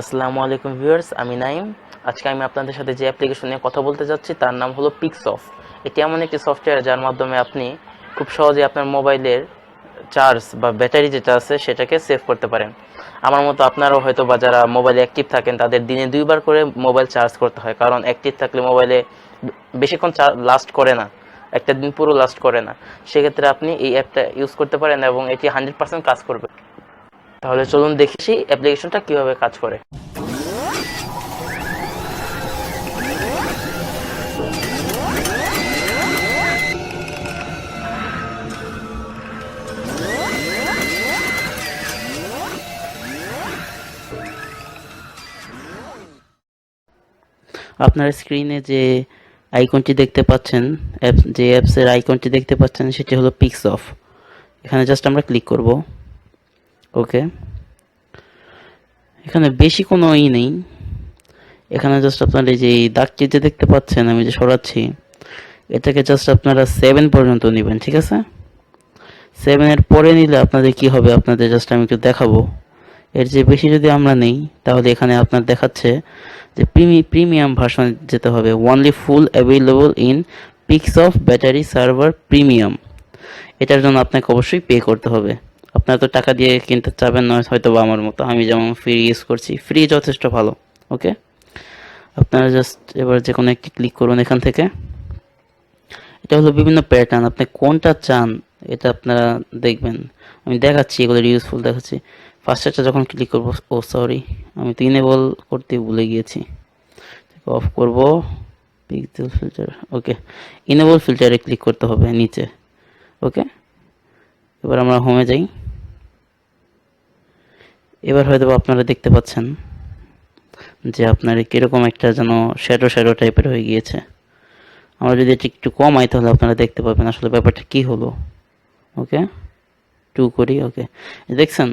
আসসালামু আলাইকুম ভিউয়ার্স, আমি নাইম। আজকে আমি আপনাদের সাথে যে অ্যাপ্লিকেশন নিয়ে কথা বলতে যাচ্ছি, তার নাম হলো পিক্সঅফ এটি এমন একটি সফটওয়্যার যার মাধ্যমে আপনি খুব সহজে আপনার মোবাইলের চার্জ বা ব্যাটারি যেটা আছে, সেটাকে সেভ করতে পারেন। আমার মতো আপনারাও হয়তো বা যারা মোবাইলে অ্যাক্টিভ থাকেন, তাদের দিনে দুইবার করে মোবাইল চার্জ করতে হয়। কারণ অ্যাক্টিভ থাকলে মোবাইলে বেশিক্ষণ লাস্ট করে না। একটা দিন পুরো লাস্ট করে না। সেক্ষেত্রে আপনি এই অ্যাপটা ইউজ করতে পারেন এবং এটি হান্ড্রেড পার্সেন্ট কাজ করবে। তাহলে চলুন দেখি অ্যাপ্লিকেশনটা কীভাবে কাজ করে। আপনার স্ক্রিনে যে আইকনটি দেখতে পাচ্ছেন, অ্যাপ যে অ্যাপসের আইকনটি দেখতে পাচ্ছেন, সেটি হলো পিক্স অফ এখানে জাস্ট আমরা ক্লিক করব। ওকে এখানে বেশি কোনো ই নেই। এখানে জাস্ট আপনার এই যে দাগটি যে দেখতে পাচ্ছেন, আমি যে সরাচ্ছি, এটাকে জাস্ট আপনারা সেভেন পর্যন্ত নেবেন, ঠিক আছে? সেভেনের পরে নিলে আপনাদের কি হবে? আপনাদের জাস্ট আমি একটু দেখাবো। এর যে বেশি যদি আমরা নেই, তাহলে এখানে আপনার দেখাচ্ছে যে প্রিমি, প্রিমিয়াম ভার্সন যেতে হবে। Only full available in pix off battery saver premium এটার জন্য আপনাকে অবশ্যই পে করতে হবে। আপনারা তো টাকা দিয়ে কিনতে চাবেন না হয়তো বা আমার মতো। আমি যেমন ফ্রি ইউজ করছি ফ্রি যথেষ্ট ভালো ওকে আপনারা জাস্ট এবার যে কোনো একটি ক্লিক করুন এখান থেকে। এটা হলো বিভিন্ন প্যাটার্ন আপনি কোনটা চান এটা আপনারা দেখবেন। আমি দেখাচ্ছি, এগুলো ইউজফুল দেখাচ্ছি। ফার্স্টেরটা যখন ক্লিক করব, ও সরি আমি তো ইনেবল করতে ভুলে গিয়েছি। অফ করব পিক্সেল ফিল্টার ওকে ইনেবল ফিল্টারে ক্লিক করতে হবে নিচে ওকে এবার আমরা হোমে যাই। এবার হয়তো আপনারা দেখতে পাচ্ছেন যে আপনার কীরকম একটা যেন শ্যাডো শ্যাডো টাইপের হয়ে গিয়েছে। আমরা যদি এটি একটু কমাই তাহলে আপনারা দেখতে পাবেন আসলে ব্যাপারটা কি হলো। ওকে? টু করি, ওকে। দেখছেন?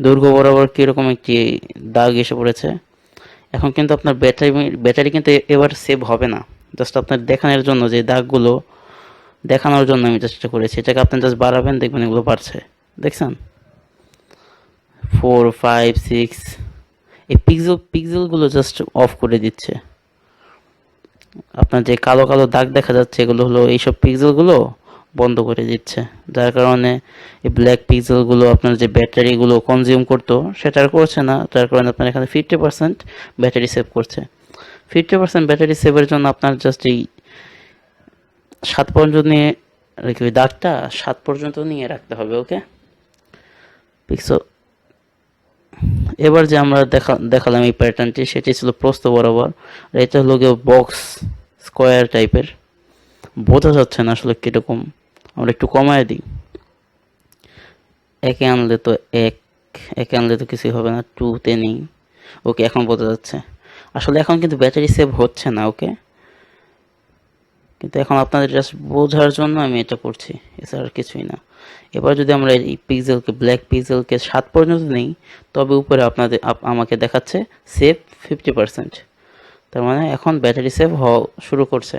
দৈর্ঘ্য বরাবর কীরকম একটি দাগ এসে পড়েছে। এখন কিন্তু আপনার ব্যাটারি ব্যাটারি কিন্তু এবার সেভ হবে না। জাস্ট আপনার দেখানোর জন্য যে দাগগুলো দেখানোর জন্য আমি চেষ্টা করেছি। এটাকে আপনি জাস্ট বাড়াবেন, দেখবেন এগুলো বাড়ছে। দেখছেন? ফোর ফাইভ সিক্স এই পিক্সেল পিক্সেলগুলো জাস্ট অফ করে দিচ্ছে। আপনার যে কালো কালো দাগ দেখা যাচ্ছে, এগুলো হলো এইসব পিক্সেলগুলো বন্ধ করে দিচ্ছে। যার কারণে এই ব্ল্যাক পিক্সেলগুলো আপনার যে ব্যাটারিগুলো কনজিউম করতো, সেটা আর করছে না। যার কারণে আপনার এখানে ফিফটি পার্সেন্ট ব্যাটারি সেভ করছে। ফিফটি পার্সেন্ট ব্যাটারি সেভের জন্য আপনার জাস্ট এই সাত পর্যন্ত নিয়ে ওই দাগটা সাত পর্যন্ত নিয়ে রাখতে হবে ওকে পিক্সেল এবার যে আমরা দেখা দেখালাম এই প্যাটার্নটি সেটি ছিল প্রস্ত বরাবর। আর এটা হলো গিয়ে বক্স স্কোয়ার টাইপের বোঝা যাচ্ছে না আসলে কীরকম। আমরা একটু কমায় দিই। একে আনলে তো এক, একে আনলে তো কিছুই হবে না। টুতে নেই। ওকে, এখন বোঝা যাচ্ছে। আসলে এখন কিন্তু ব্যাটারি সেভ হচ্ছে না, ওকে? কিন্তু এখন আপনাদের জাস্ট বোঝার জন্য আমি এটা করছি। এছাড়া আর কিছুই না। এবার যদি আমরা এই পিক্সেলকে ব্ল্যাক পিক্সেলকে সাত পর্যন্ত নেই, তবে উপরে আপনাদের আমাকে দেখাচ্ছে সেভ ফিফটি পার্সেন্ট তার মানে এখন ব্যাটারি সেভ হওয়া শুরু করছে।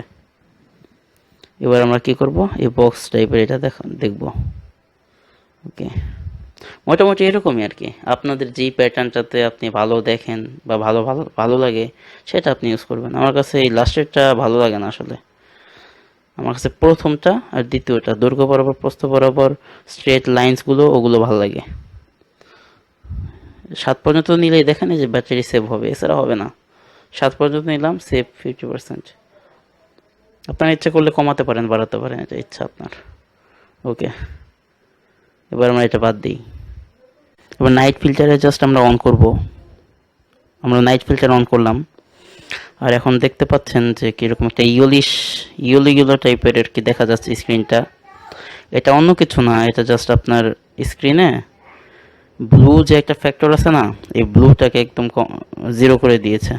এবার আমরা কি করব? এই বক্স টাইপের এটা দেখ, দেখব। ওকে মোটামুটি এরকমই আর কি। আপনাদের যেই প্যাটার্নটাতে আপনি ভালো দেখেন বা ভালো ভালো ভালো লাগে, সেটা আপনি ইউজ করবেন। আমার কাছে এই লাস্টেরটা ভালো লাগে না আসলে। আমার কাছে প্রথমটা আর দ্বিতীয়টা। দৈর্ঘ্য বরাবর, প্রস্থ বরাবর স্ট্রেট লাইন্সগুলো ওগুলো ভালো লাগে। সাত পর্যন্ত নিলেই দেখেন যে ব্যাটারি সেভ হবে, এছাড়া হবে না। সাত পর্যন্ত নিলাম সেভ ফিফটি পার্সেন্ট আপনার ইচ্ছা করলে কমাতে পারেন, বাড়াতে পারেন, এটা ইচ্ছা আপনার। ওকে এবার আমরা এটা বাদ দিই। এবার নাইট ফিল্টারে জাস্ট আমরা অন করব। আমরা নাইট ফিল্টার অন করলাম। আর এখন দেখতে পাচ্ছেন যে কীরকম একটা ইয়োলিশ ইয়োলি ইয়োলো টাইপের আর কি দেখা যাচ্ছে স্ক্রিনটা এটা অন্য কিছু না, এটা জাস্ট আপনার স্ক্রিনে ব্লু যে একটা ফ্যাক্টর আছে না, এই ব্লুটাকে একদম জিরো করে দিয়েছে।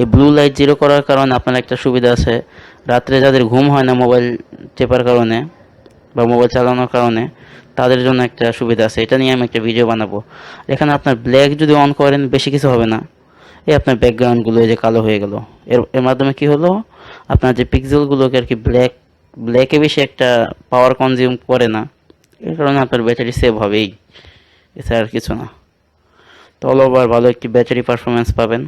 এই ব্লু লাইট জিরো করার কারণে আপনার একটা সুবিধা আছে। রাত্রে যাদের ঘুম হয় না মোবাইল টেপার কারণে বা মোবাইল চালানোর কারণে, তাদের জন্য একটা সুবিধা আছে। এটা নিয়ে আমি একটা ভিডিও বানাবো। এখানে আপনার ব্ল্যাক যদি অন করেন, বেশি কিছু হবে না। এই আপনার ব্যাকগ্রাউন্ডগুলো এই যে কালো হয়ে গেল। এর এর মাধ্যমে কি হলো? আপনার যে পিক্সেলগুলোকে আর কি ব্ল্যাক ব্ল্যাকে বেশি একটা পাওয়ার কনজিউম করে না। এর কারণে আপনার ব্যাটারি সেভ হবেই। এছাড়া আর কিছু না। তো অল ওভার ভালো একটি ব্যাটারি পারফরমেন্স পাবেন।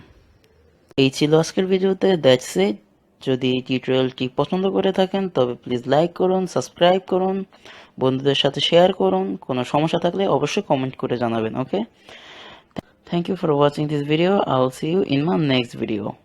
এই ছিল আজকের ভিডিওতে। দ্যাটস ইট যদি এই টিউটোরিয়ালটি পছন্দ করে থাকেন, তবে প্লিজ লাইক করুন সাবস্ক্রাইব করুন, বন্ধুদের সাথে শেয়ার করুন। কোনো সমস্যা থাকলে অবশ্যই কমেন্ট করে জানাবেন ওকে Thank you for watching this video. I'll see you in my next video.